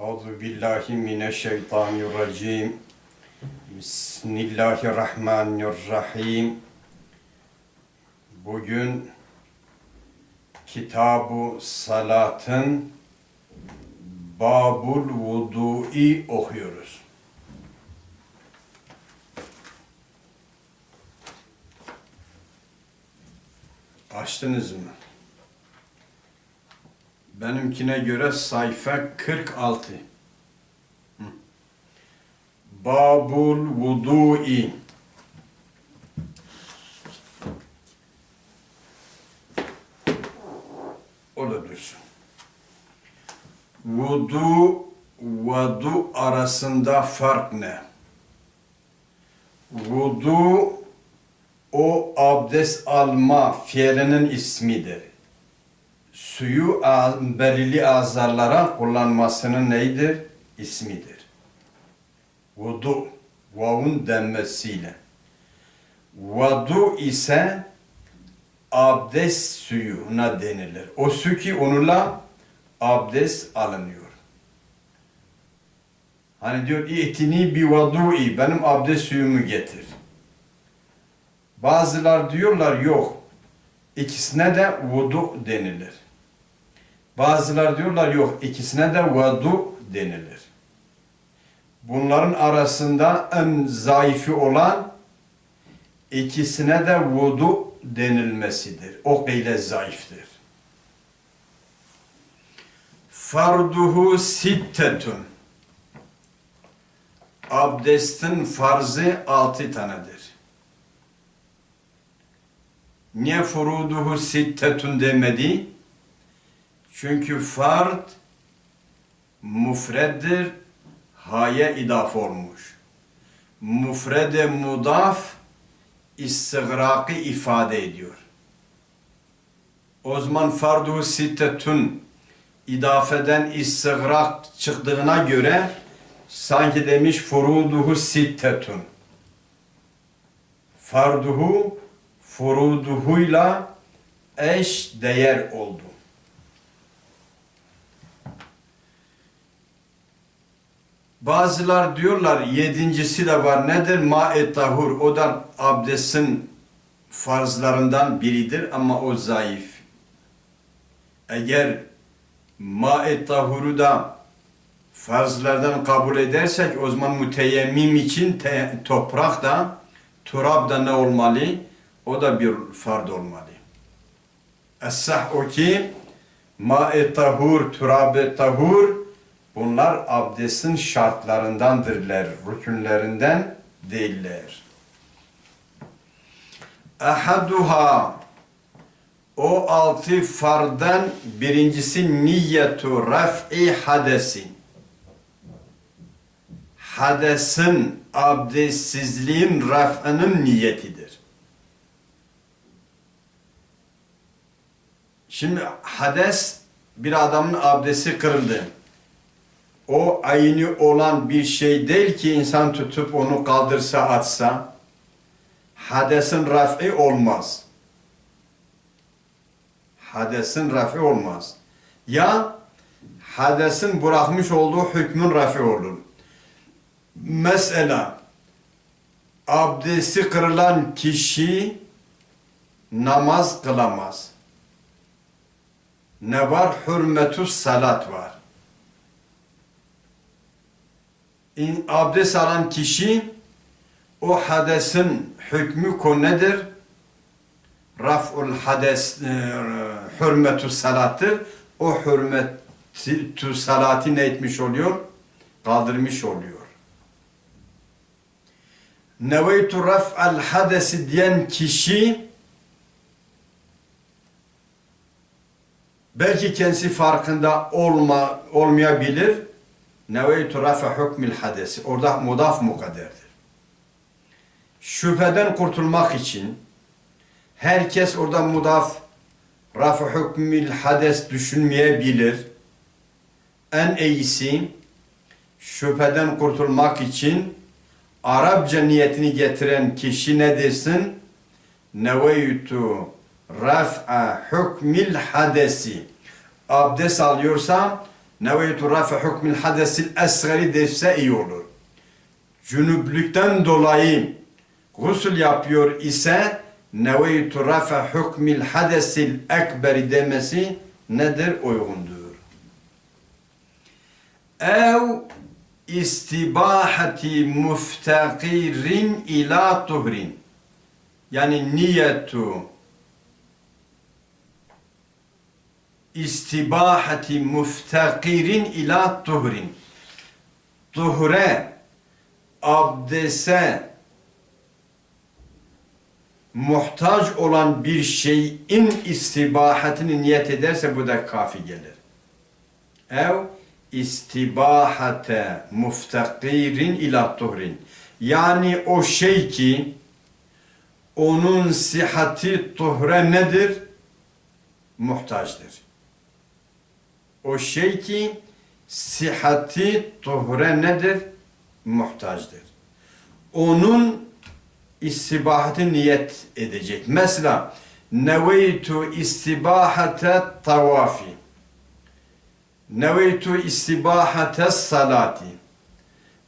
Euzu billahi mineşşeytanirracim. Bismillahirrahmanirrahim. Bugün Kitabu Salat'ın Babul Vudu'i okuyoruz. Açtınız mı? Benimkine göre sayfa 46. Hı. Babul Vudu'i. Orada dursun. Vudu, vadu arasında fark ne? Vudu, o abdest alma fiilinin ismidir suyu belirli azarlara kullanmasının neydir? İsmidir. Vudu, vavun denmesiyle. Vadu ise abdest suyuna denilir. O su ki onunla abdest alınıyor. Hani diyor itini bi vadu'i benim abdest suyumu getir. Bazılar diyorlar yok İkisine de vudu denilir. Bazılar diyorlar yok ikisine de vudu denilir. Bunların arasında en zayıfı olan ikisine de vudu denilmesidir. O ile zayıftır. Farduhu sittetun. Abdestin farzı altı tanedir. Niye furuduhu sittetun demedi? Çünkü fard mufreddir, haya idaf olmuş. Mufrede mudaf istigraki ifade ediyor. O zaman farduhu sittetun idafeden istigrak çıktığına göre sanki demiş furuduhu sittetun. Farduhu furuduhuyla eş değer oldu. Bazılar diyorlar yedincisi de var. Nedir? Ma-i tahur. O da abdestin farzlarından biridir ama o zayıf. Eğer ma-i tahuru da farzlardan kabul edersek o zaman müteyemmim için te- toprak da turab da ne olmalı? O da bir fard olmalı. Es-sah o ki ma-i tahur, turab-ı tahur bunlar abdestin şartlarındandırlar, rükünlerinden değiller. Ahaduha o altı fardan birincisi niyetu raf'i hadesin. Hadesin, abdestsizliğin raf'ının niyetidir. Şimdi hades bir adamın abdesti kırıldı. O aynı olan bir şey değil ki insan tutup onu kaldırsa atsa. Hadesin raf'i olmaz. Hadesin raf'i olmaz. Ya hadesin bırakmış olduğu hükmün raf'i olur. Mesela abdesti kırılan kişi namaz kılamaz ne var? Hürmetü salat var. Abdest alan kişi o hadesin hükmü ko nedir? Raf'ul hades e, hürmetü salattır. O hürmetü salati ne etmiş oluyor? Kaldırmış oluyor. Neveytu raf'al hadesi diyen kişi belki kendisi farkında olma, olmayabilir. Neveytu rafa hükmül hadesi. Orada mudaf mukadderdir. Şüpheden kurtulmak için herkes orada mudaf rafa hükmül hades düşünmeyebilir. En iyisi şüpheden kurtulmak için Arapça niyetini getiren kişi ne desin? Neveytu raf'a hükmil hadesi. Abdest alıyorsa neveytu rafe hükmül hadesil esgari derse iyi olur. Cünüplükten dolayı gusül yapıyor ise neveytu rafe hükmül hadesil ekberi demesi nedir? Uygundur. Ev istibahati muftakirin ila tuhrin yani niyetu istibahati muftakirin ila tuhrin tuhre abdese muhtaç olan bir şeyin istibahatini niyet ederse bu da kafi gelir. Ev istibahate muftakirin ila tuhrin yani o şey ki onun sihati tuhre nedir? Muhtaçtır. O şey ki sihati tuhre nedir? Muhtaçtır. Onun istibahati niyet edecek. Mesela neveytu istibahate tavafi neveytu istibahate salati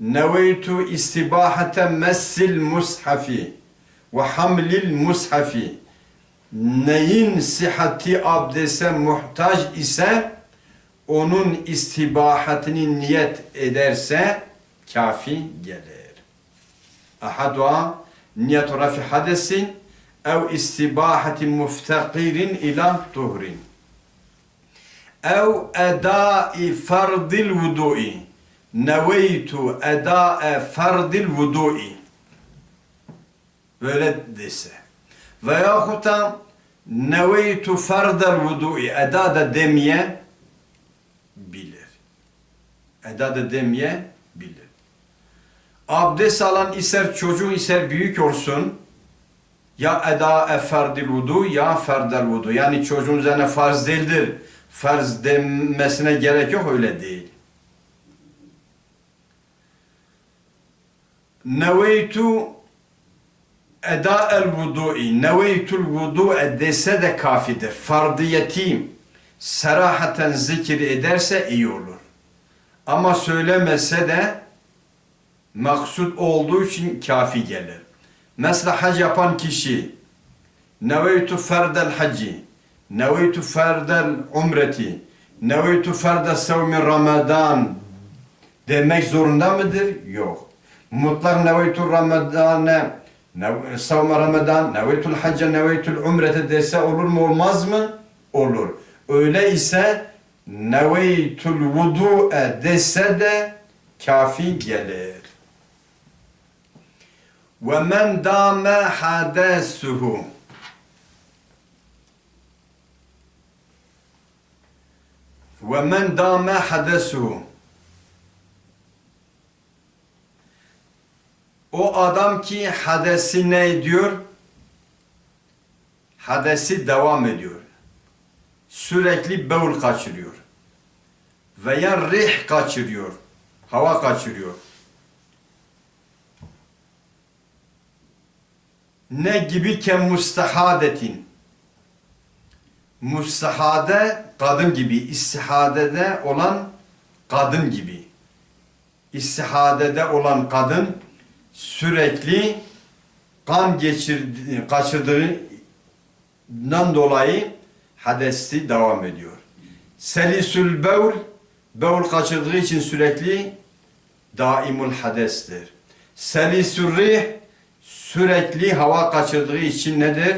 neveytu istibahate messil mushafi ve hamlil mushafi neyin sihati abdese muhtaç ise onun istibahatini niyet ederse kafi gelir. Ahadua niyet rafi hadesin ev istibahati muftakirin ila tuhrin. Ev edai fardil vudu'i neveytu edae fardil vudu'i. Böyle dese. Veyahut da neveytu fardel vudu'i eda da demeye bilir. Eda da demeye bilir. Abdest alan ister çocuk ister büyük olsun ya eda e fardil vudu ya fardel vudu. Yani çocuğun üzerine farz değildir. Farz demesine gerek yok öyle değil. Neveytu eda el vudu'i neveytul vudu'e dese de kafidir. Fardiyeti serahaten zikir ederse iyi olur. Ama söylemese de maksud olduğu için kafi gelir. Mesela hac yapan kişi neveytu ferdel hacci neveytu ferdel umreti neveytu ferde sevmi ramadan demek zorunda mıdır? Yok. Mutlak neveytu ramadane savma ramadan neveytul hacca neveytul umrete dese olur mu olmaz mı? Olur. Öyle ise neveytul vudu'e dese de kafi gelir. Ve men dâme hadesuhu ve men dâme hadesuhu O adam ki hadesi ne ediyor? Hadesi devam ediyor. Sürekli bevul kaçırıyor. Veya rih kaçırıyor. Hava kaçırıyor. Ne gibi ke mustahadetin. Mustahade kadın gibi, istihadede olan kadın gibi. İstihadede olan kadın sürekli kan geçirdi, kaçırdığından dolayı hadesi devam ediyor. Selisül bevl, bevl kaçırdığı için sürekli daimul hadestir. Selisül rih, sürekli hava kaçırdığı için nedir?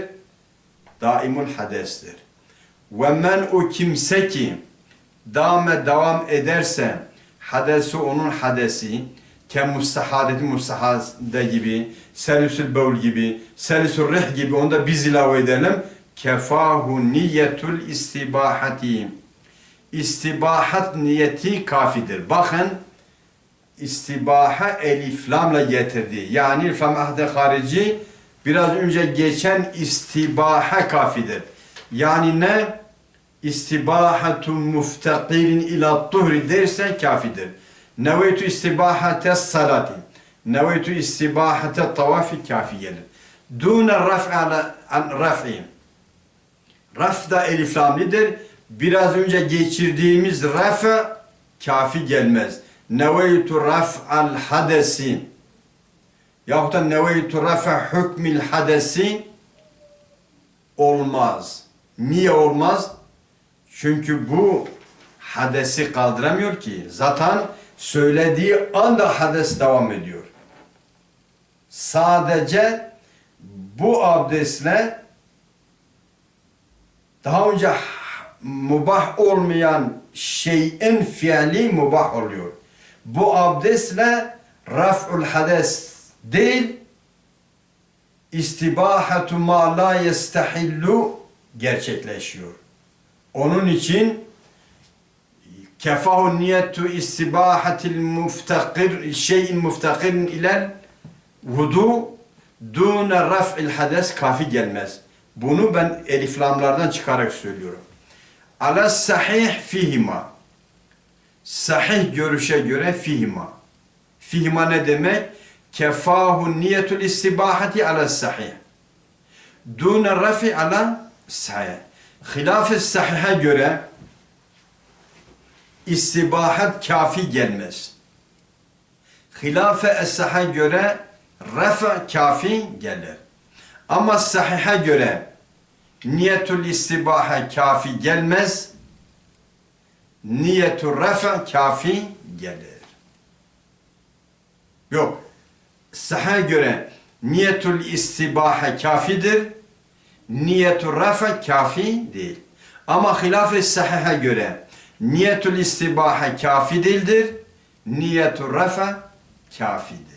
Daimul hadestir. Ve men o kimse ki dame devam ederse hadesi onun hadesi, ke mustahadeti mustahade gibi, selisül bevl gibi, selisül rih gibi onu da biz ilave edelim. Kefahu niyetul istibahati. İstibahat niyeti kafidir. Bakın istibaha eliflamla getirdi. Yani ilfam ahde harici biraz önce geçen istibaha kafidir. Yani ne? İstibahatu muftakirin ila tuhri dersen kafidir. Neveytu istibahate salati. Neveytu istibahate tavafi kafi gelir. Dune raf'a raf'i. Raf da. Biraz önce geçirdiğimiz raf kafi gelmez. Neveytu raf'al hadesi yahut da neveytu raf'a hükmil hadesi olmaz. Niye olmaz? Çünkü bu hadesi kaldıramıyor ki. Zaten söylediği anda hades devam ediyor. Sadece bu abdestle daha önce mubah olmayan şeyin fiili mubah oluyor. Bu abdestle raf'ul hades değil, istibahatu ma la yestahillu gerçekleşiyor. Onun için kefahu niyetu istibahatil muftakir şeyin muftakirin ilel vudu dune raf'il hades kafi gelmez. Bunu ben eliflamlardan çıkarak söylüyorum. Ala sahih fihima. Sahih görüşe göre fihima. Fihima ne demek? Kefahu niyetul istibahati ala sahih. Dune rafi ala sahih. Hilaf-ı sahihe göre istibahat kafi gelmez. Hilaf-ı göre rafa kafi gelir. Ama sahihe göre niyetul istibaha kafi gelmez. Niyetul rafa kafi gelir. Yok. Sahihe göre niyetul istibaha kafidir. Niyetul rafa kafi değil. Ama hilaf-ı sahihe göre niyetul istibaha kafi değildir. Niyetul rafa kafidir.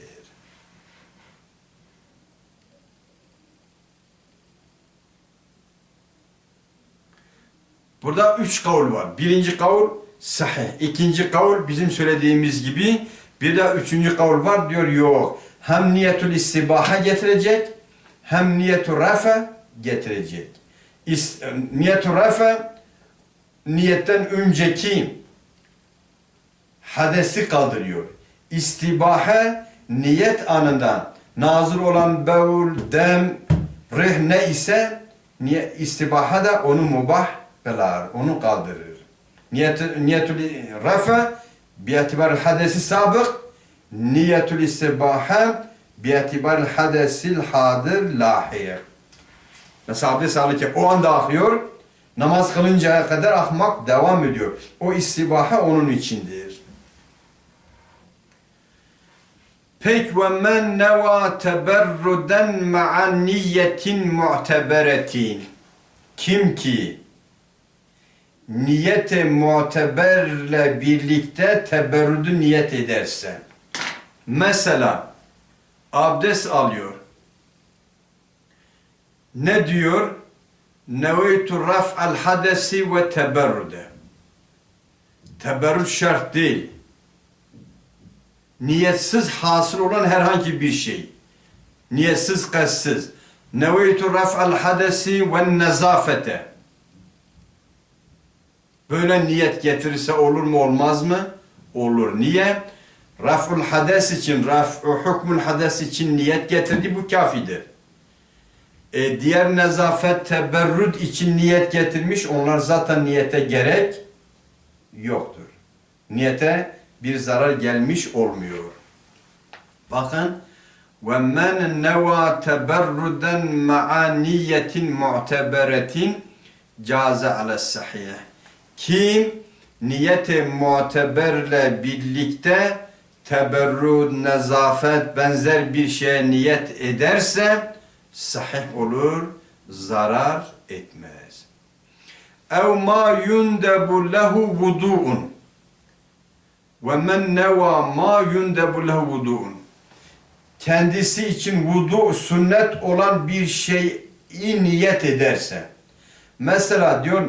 Burada üç kavul var. Birinci kavul sahih. İkinci kavul bizim söylediğimiz gibi. Bir de üçüncü kavul var diyor yok. Hem niyetul istibaha getirecek hem niyetul rafa getirecek. İs, rafa niyetten önceki hadesi kaldırıyor. İstibaha niyet anından nazır olan bevul, dem, rih ne ise istibaha da onu mubah kılar, onu kaldırır. Niyet, niyetul rafa bi'etibar hadesi sabık, niyetul istibaha bi'etibar hadesil hadir lahir. Mesela abdest alırken o anda akıyor, namaz kılıncaya kadar akmak devam ediyor. O istibaha onun içindir. Pek ve men neva teberruden ma'a niyetin mu'teberetin. Kim ki niyete muteberle birlikte teberrüdü niyet ederse. Mesela abdest alıyor. Ne diyor? Neveytu raf'al hadesi ve teberrüde. Teberrüt şart değil. Niyetsiz hasıl olan herhangi bir şey. Niyetsiz, kastsız. Neveytu raf'al hadesi ve nezafete. Böyle niyet getirirse olur mu olmaz mı? Olur. Niye? Raf'ul hades için, raf'u hukmul hades için niyet getirdi bu kafidir. E, diğer nezafet, teberrüt için niyet getirmiş. Onlar zaten niyete gerek yoktur. Niyete bir zarar gelmiş olmuyor. Bakın وَمَنْ نَوَى تَبَرُّدًا مَعَ نِيَّةٍ مُعْتَبَرَةٍ caze ala sahih. kim niyeti muteberle birlikte teberrud, nezafet benzer bir şeye niyet ederse sahih olur, zarar etmez. Ev ma yundebu lehu vudu'un. Ve men neva ma yundebu lehu vudu'un. Kendisi için vudu sünnet olan bir şeyi niyet ederse. Mesela diyor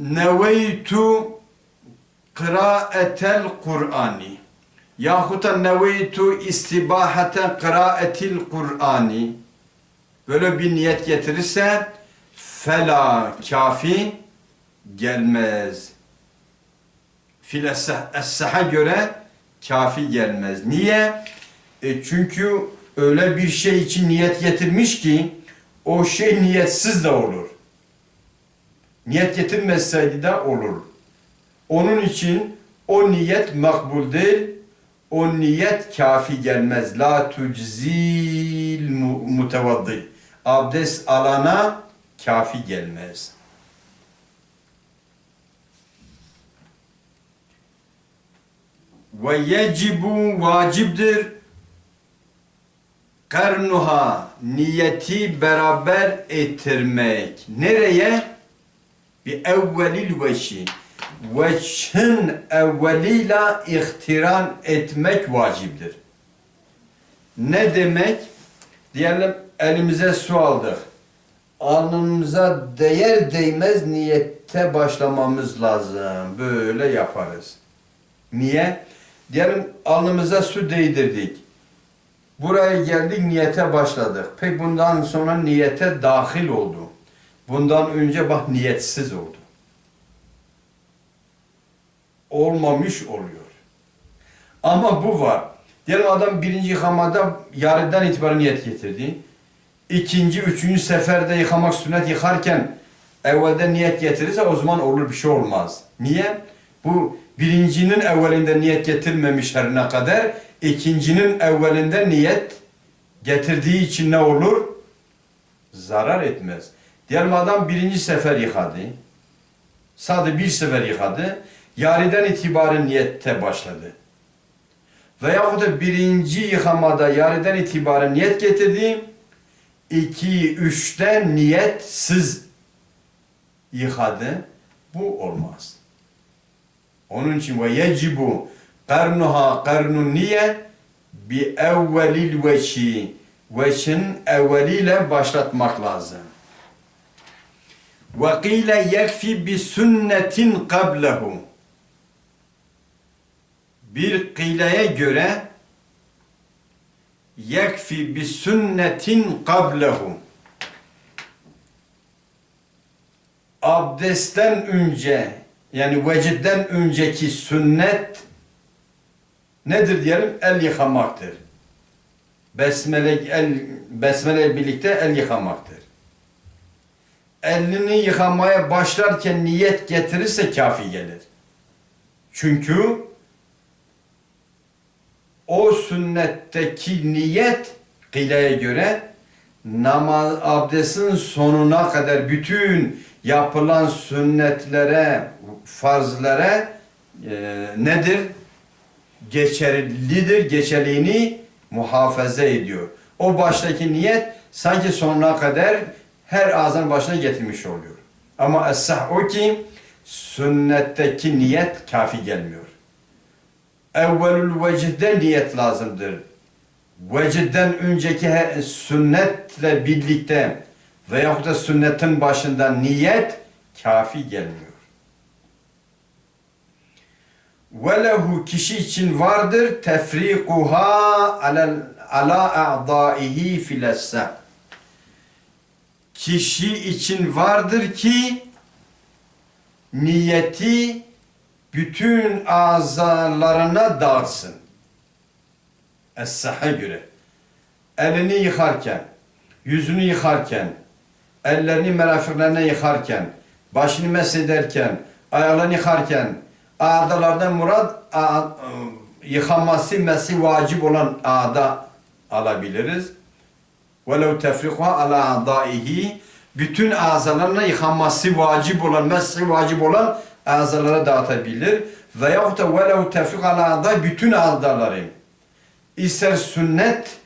neveytu kıraatel Kur'ani yahut da neveytu istibahate kıraatil Kur'ani böyle bir niyet getirirse fela kafi gelmez. Fil es-saha göre kafi gelmez. Niye? E çünkü öyle bir şey için niyet getirmiş ki o şey niyetsiz de olur. Niyet getirmezseydi de olur. Onun için o niyet makbul değil. O niyet kafi gelmez. La tuczil mu- mutevaddi. Abdest alana kafi gelmez. Ve yecibu vacibdir karnuha niyeti beraber ettirmek. Nereye? Bi evvelil veşi. Veçhin evveliyle ihtiran etmek vaciptir. Ne demek? Diyelim elimize su aldık. Alnımıza değer değmez niyette başlamamız lazım. Böyle yaparız. Niye? Diyelim alnımıza su değdirdik. Buraya geldik niyete başladık. Peki bundan sonra niyete dahil oldu. Bundan önce bak niyetsiz oldu. Olmamış oluyor. Ama bu var. Diyelim adam birinci yıkamada yarıdan itibaren niyet getirdi. İkinci, üçüncü seferde yıkamak sünnet yıkarken evvelde niyet getirirse o zaman olur bir şey olmaz. Niye? Bu birincinin evvelinde niyet getirmemiş her ne kadar ikincinin evvelinde niyet getirdiği için ne olur? Zarar etmez. Diyelim adam birinci sefer yıkadı. Sadece bir sefer yıkadı. Yariden itibaren niyette başladı. Veyahut da birinci yıkamada yariden itibaren niyet getirdi. İki, üçte niyetsiz yıkadı. Bu olmaz. Onun için ve yecibu karnuha karnu niye bi evvelil veçi veçin evveliyle başlatmak lazım. Ve kîle yekfi bi sünnetin qablehu bir kıyleye göre yekfi bi sünnetin qablehu abdestten önce yani vecitten önceki sünnet nedir diyelim? El yıkamaktır. Besmele, el, besmele birlikte el yıkamaktır. Elini yıkamaya başlarken niyet getirirse kafi gelir. Çünkü o sünnetteki niyet kıyleye göre namaz abdestin sonuna kadar bütün yapılan sünnetlere, farzlara e, nedir? Geçerlidir, geçerliğini muhafaza ediyor. O baştaki niyet sanki sonuna kadar her ağzın başına getirmiş oluyor. Ama es-sah o ki sünnetteki niyet kafi gelmiyor. Evvelül vecihde niyet lazımdır. Vecihden önceki her sünnetle birlikte veyahut da sünnetin başında niyet kafi gelmiyor. Velehu kişi için vardır tefrikuha ala, a'daihi filesse. Kişi için vardır ki niyeti bütün azalarına dağıtsın. Es-saha göre. Elini yıkarken, yüzünü yıkarken, ellerini merafiklerine yıkarken, başını mesederken, ayaklarını yıkarken, ağdalardan murad yıkanması mesi vacip olan ağda alabiliriz. وَلَوْ تَفْرِقُهَا عَلَى عَضَائِهِ Bütün azalarına yıkanması vacip olan, mesi vacip olan azalara dağıtabilir. Veyahut da وَلَوْ تَفْرِقُهَا عَلَى عَضَائِهِ Bütün azaları. İster sünnet,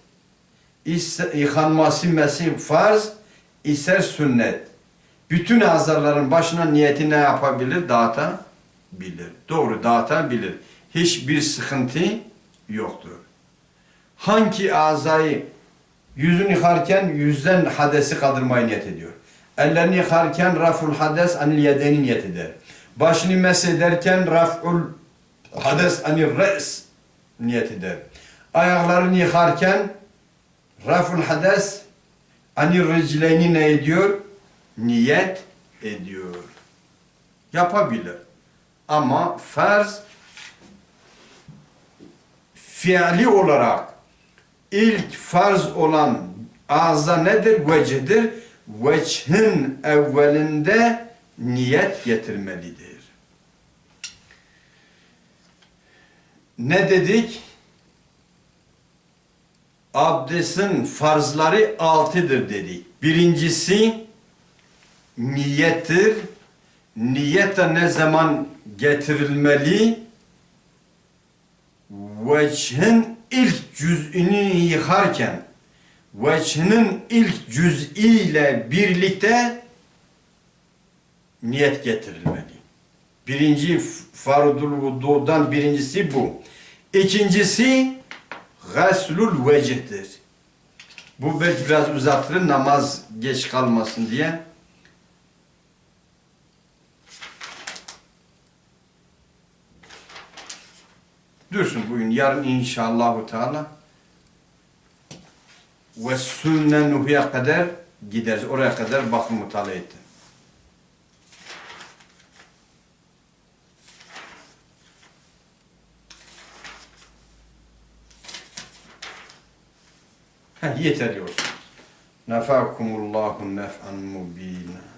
ister yıkanması mesi farz, ister sünnet. Bütün azaların başına niyeti ne yapabilir? Dağıtabilir. Doğru dağıtabilir. Hiçbir sıkıntı yoktur. Hangi azayı yüzünü yıkarken yüzden hadesi kaldırmayı niyet ediyor. Ellerini yıkarken raful hades anil yedeni niyet eder. Başını mesederken raful hades anil re's niyet eder. Ayaklarını yıkarken raful hades anil ricleyni ne ediyor? Niyet ediyor. Yapabilir. Ama farz fiili olarak ilk farz olan ağza nedir? Vecidir. Vechin evvelinde niyet getirmelidir. ne dedik? Abdestin farzları altıdır dedik. Birincisi niyettir. Niyet de ne zaman getirilmeli? Veçhin ilk cüz'ünü yıkarken veçhinin ilk cüz'iyle birlikte niyet getirilmeli. Birinci fardul vududan birincisi bu. İkincisi gaslul vecihtir. Bu belki biraz uzatılır namaz geç kalmasın diye. Dursun bugün yarın inşallahu teala ve sünne nuhuya kadar gideriz. Oraya kadar bakın mutala ettim. Heh, yeterli olsun. Nefakumullahu nef'an mubina.